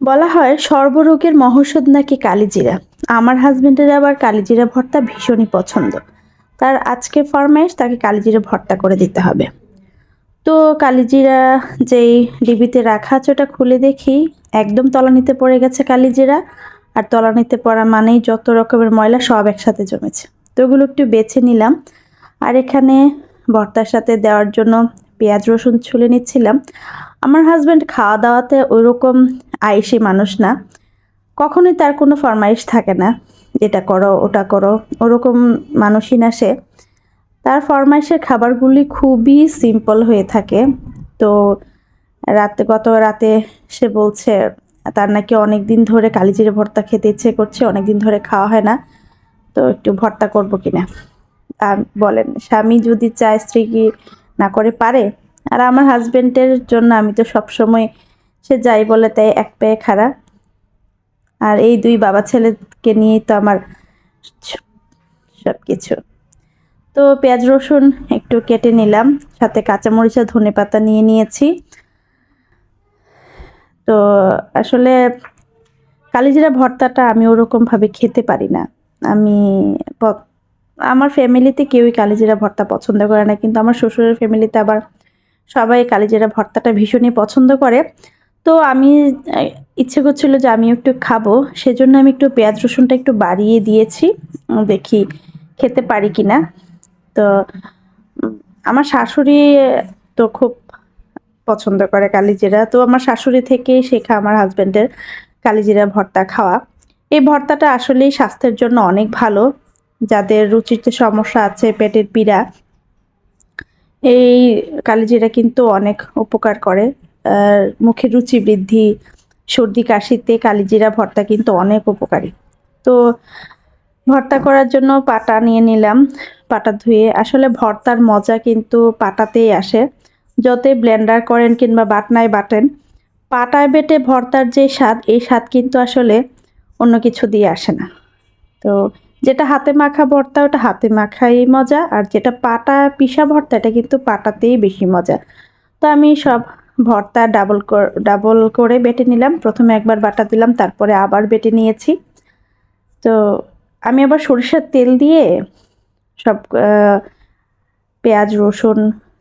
বলা হয়, সর্বরোগের মহৌষধ নাকি কালিজিরা? আমার হাজবেন্ডের আবার কালিজিরা ভর্তা ভীষণই পছন্দ। তার আজকে ফরমাইশ, তাকে কালিজিরা ভর্তা করে দিতে হবে। তো কালিজিরা যেই ডিবিতে রাখা আছে, ওটা খুলে দেখি। একদম তলানিতে পড়ে গেছে কালিজিরা, আর তলানিতে পড়া মানেই যত রকমের ময়লা সব একসাথে জমেছে। তো ওগুলো একটু বেছে নিলাম। আর এখানে ভর্তার সাথে দেওয়ার জন্য পেঁয়াজ রসুন ছুলে নিচ্ছিলাম। আমার হাজব্যান্ড খাওয়া দাওয়াতে ওইরকম আইসি মানুষ না, কখনোই তার কোনো ফরমাইশ থাকে না, এটা করো, ওটা করো। ওরকম মানুষই না সে। তার ফরমাইশের খাবারগুলি খুবই সিম্পল হয়ে থাকে। তো রাতে, গত রাতে সে বলছে, তার নাকি অনেক দিন ধরে কালিজিরে ভর্তা খেতে ইচ্ছে করছে অনেক দিন ধরে খাওয়া হয় না, তো একটু ভর্তা করব কিনা? আর বলেন, স্বামী যদি চায়, স্ত্রী কি না করে পারে? আর আমার হাজব্যান্ডের জন্য আমি তো সবসময় সে যাই বলে তাই এক পেয়ে খাড়া। আর এই দুই বাবা ছেলেকে নিয়েই তো আমার সব কিছু তো পেঁয়াজ রসুন একটু কেটে নিলাম, সাথে কাঁচামরিচ আর ধনে পাতা নিয়ে নিয়েছি। তো আসলে কালিজিরা ভর্তাটা আমি ওরকমভাবে খেতে পারি না। আমি আমার ফ্যামিলিতে কেউই কালিজিরা ভর্তা পছন্দ করে না, কিন্তু আমার শ্বশুরের ফ্যামিলিতে আবার সবাই কালিজিরা ভর্তাটা ভীষণই পছন্দ করে। তো আমি ইচ্ছে করছিল যে আমি একটু খাব। সেজন্য আমি একটু পেঁয়াজ রসুনটা একটু বাড়িয়ে দিয়েছি। দেখি খেতে পারি কি না তো আমার শাশুড়ি তো খুব পছন্দ করে কালিজিরা। তো আমার শাশুড়ি থেকেই শেখা আমার হাজব্যান্ডের কালিজিরা ভর্তা খাওয়া। এই ভর্তাটা আসলেই স্বাস্থ্যের জন্য অনেক ভালো। যাদের রুচিতে সমস্যা আছে, পেটের পীড়া, এই কালিজিরা কিন্তু অনেক উপকার করে। মুখের রুচি বৃদ্ধি, সর্দি, কাশিতে কালিজিরা ভর্তা কিন্তু অনেক উপকারী। তো ভর্তা করার জন্য পাটা নিয়ে নিলাম, পাটা ধুয়ে। আসলে ভর্তার মজা কিন্তু পাটাতেই আসে। যতই ব্লেন্ডার করেন কিংবা বাটনায় বাটেন, পাটায় বেটে ভর্তার যে স্বাদ, এই স্বাদ কিন্তু আসলে অন্য কিছু দিয়ে আসে না। তো যেটা হাতে মাখা ভর্তা, ওটা হাতে মাখাই মজা। আর যেটা পাটা, পিসা ভর্তা, এটা কিন্তু পাটাতেই বেশি মজা। তো আমি সব ভর্তা ডাবল ডাবল করে বেটে নিলাম। প্রথমে একবার বাটা দিলাম, তারপরে আবার বেটে নিয়েছি। তো আমি আবার সরিষার তেল দিয়ে সব পেঁয়াজ, রসুন,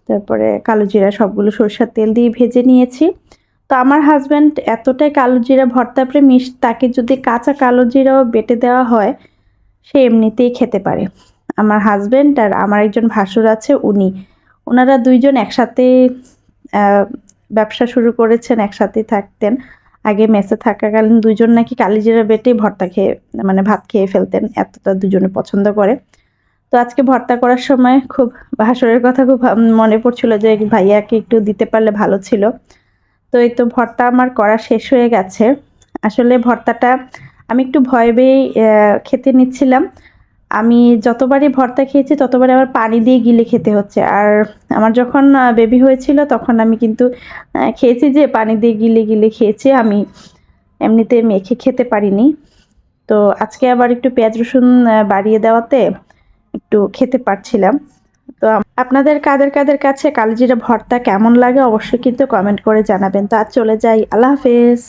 তারপরে কালো জিরা সবগুলো সরিষার তেল দিয়ে ভেজে নিয়েছি। তো আমার হাজব্যান্ড এতটাই কালো জিরা ভর্তা প্রেমিস তাকে যদি কাঁচা কালো জিরাও বেটে দেওয়া হয়, সে এমনিতেই খেতে পারে। আমার হাজব্যান্ড আর আমার একজন ভাসুর আছে, উনি। ওনারা দুইজন একসাথে ব্যবসা শুরু করেছেন একসাথে থাকতেন। আগে মেসে থাকাকালীন দুজন নাকি কালিজিরা বেটেই ভর্তা খেয়ে মানে ভাত খেয়ে ফেলতেন, এতটা দুজনে পছন্দ করে। তো আজকে ভর্তা করার সময় খুব ভাসুরের কথা খুব মনে পড়ছিল যে, ভাইয়াকে একটু দিতে পারলে ভালো ছিল। তো এই তো ভর্তা আমার করা শেষ হয়ে গেছে। আসলে ভর্তাটা আমি একটু ভয় পেয়েই খেতে নিচ্ছিলাম। আমি যতবারই ভর্তা খেয়েছি, ততবারই আমার পানি দিয়ে গিলে খেতে হচ্ছে। আর আমার যখন বেবি হয়েছিল, তখন আমি কিন্তু খেয়েছি যে, পানি দিয়ে গিলে গিলে খেয়েছি। আমি এমনিতে মেখে খেতে পারিনি। তো আজকে আবার একটু পেঁয়াজ রসুন বাড়িয়ে দেওয়াতে একটু খেতে পারছিলাম। তো আপনাদের কাদের কাদের কাছে কালজিরা ভর্তা কেমন লাগে, অবশ্যই কিন্তু কমেন্ট করে জানাবেন। তো আজ চলে যাই। আল্লাহ হাফেজ।